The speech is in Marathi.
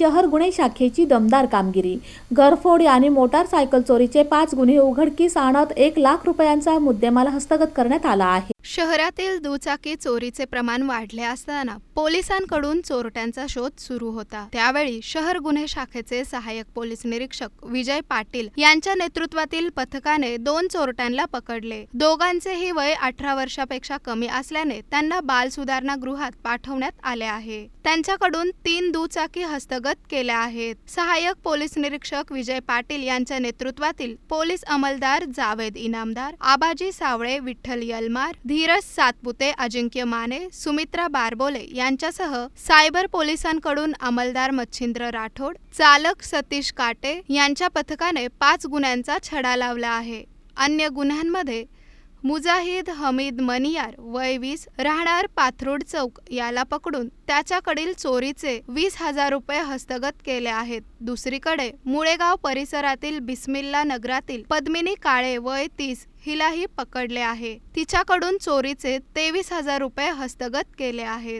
शहर गुन्हे शाखेची दमदार कामगिरी. घरफोड आणि मोटारसायकल चोरीचे पाच गुन्हे उघडकीस आणत एक लाख रुपयांचा मुद्देमाल हस्तगत करण्यात आला आहे. शहरातील दुचाकी चोरीचे प्रमाण वाढले असताना पोलिसांकडून चोरट्यांचा शोध सुरू होता. त्यावेळी शहर गुन्हे शाखेचे सहाय्यक पोलीस निरीक्षक विजय पाटील यांच्या नेतृत्वातील पथकाने दोन चोरट्यांना पकडले. दोघांचेही वय अठरा वर्षापेक्षा कमी असल्याने त्यांना बाल सुधारणा गृहात पाठवण्यात आले आहे. त्यांच्याकडून तीन दुचाकी हस्तगत केल्या आहेत. सहाय्यक पोलीस निरीक्षक विजय पाटील यांच्या नेतृत्वातील पोलीस अंमलदार जावेद इनामदार आबाजी सावळे विठ्ठल यलमार धीरज सातपुते अजिंक्य माने सुमित्रा बारबोले यांच्यासह सायबर पोलिसांकडून अंमलदार मच्छिंद्र राठोड चालक सतीश काटे यांच्या पथकाने पाच गुन्ह्यांचा छडा लावला आहे. अन्य गुन्ह्यांमध्ये मुजाहिद हमीद मनियार वय वीस राहणार पाथरोड चौक याला पकडून त्याच्याकडील चोरीचे वीस हजार रुपये हस्तगत केले आहेत. दुसरीकडे मुळेगाव परिसरातील बिस्मिल्ला नगरातील पद्मिनी काळे वय तीस हिलाही पकडले आहे. तिच्याकडून चोरीचे तेवीस हजार रुपये हस्तगत केले आहेत.